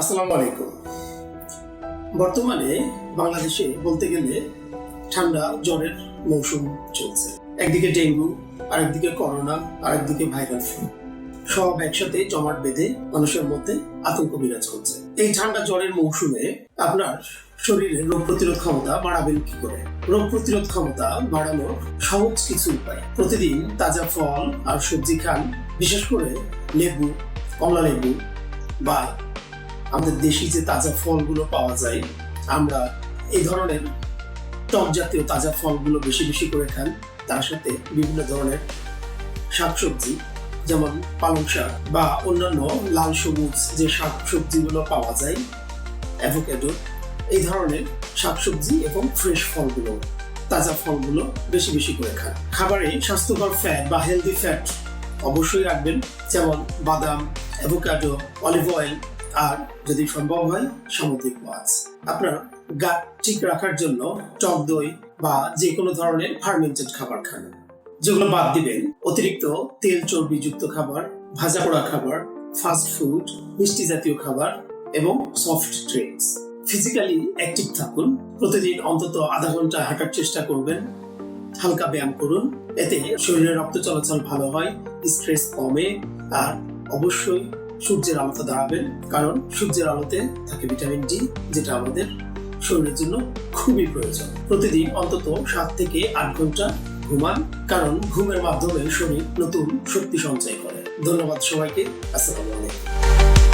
আসসালামু আলাইকুম। বর্তমানে বাংলাদেশে বলতে গেলে ঠান্ডা, জ্বরের মৌসুম চলছে। একদিকে ডেঙ্গু, আরেকদিকে করোনা, আরেকদিকে ভাইরাল ফ্লু। সব একসাথে জমাট বেঁধে মানুষের মধ্যে আতঙ্ক বিরাজ করছে। এই ঠান্ডা, জ্বরের মৌসুমে আপনার শরীরে রোগ প্রতিরোধ ক্ষমতা বাড়াবেন কি করে? রোগ প্রতিরোধ ক্ষমতা বাড়ানোর সহজ কিছু উপায়। প্রতিদিন তাজা ফল আর সবজি খান, বিশেষ করে লেবু, কমলা লেবু বা আমাদের দেশি যে তাজা ফলগুলো পাওয়া যায়, আমরা এই ধরনের টক জাতীয় তাজা ফলগুলো বেশি বেশি করে খান তার সাথে বিভিন্ন ধরনের শাকসবজি, যেমন পালং শাক বা অন্যান্য লাল সবুজ যে শাক সবজিগুলো পাওয়া যায় অ্যাভোকেডো এই ধরনের শাকসবজি এবং ফ্রেশ ফলগুলো, তাজা ফলগুলো বেশি বেশি করে খান খাবারে স্বাস্থ্যকর ফ্যাট বা হেলদি ফ্যাট অবশ্যই রাখবেন, যেমন বাদাম অ্যাভোকাডো অলিভ অয়েল আর যদি সম্ভব হয়, সামুদ্রিক মাছ। আপনার গাট ঠিক রাখার জন্য টক দই বা যে কোনো ধরনের ফার্মেন্টেড খাবার খান। যেগুলো বাদ দিবেন। অতিরিক্ত তেল চর্বিযুক্ত খাবার, ভাজা পোড়া খাবার ফাস্ট ফুড মিষ্টি জাতীয় খাবার এবং সফট ড্রিঙ্কস ফিজিক্যালি অ্যাক্টিভ থাকুন। প্রতিদিন অন্তত আধা ঘণ্টা হাঁটার চেষ্টা করবেন। হালকা ব্যায়াম করুন। এতে শরীরে রক্ত চলাচল ভালো হয় স্ট্রেস কমে। আর অবশ্যই সূর্যের আলোতে দাঁড়াবেন, কারণ সূর্যের আলোতে থাকে ভিটামিন ডি, যেটা আমাদের শরীরের জন্য খুবই প্রয়োজন। প্রতিদিন অন্তত সাত থেকে আট ঘণ্টা ঘুমান, কারণ ঘুমের মাধ্যমে শরীর নতুন শক্তি সঞ্চয় করে। ধন্যবাদ সবাইকে, আসসালামু আলাইকুম।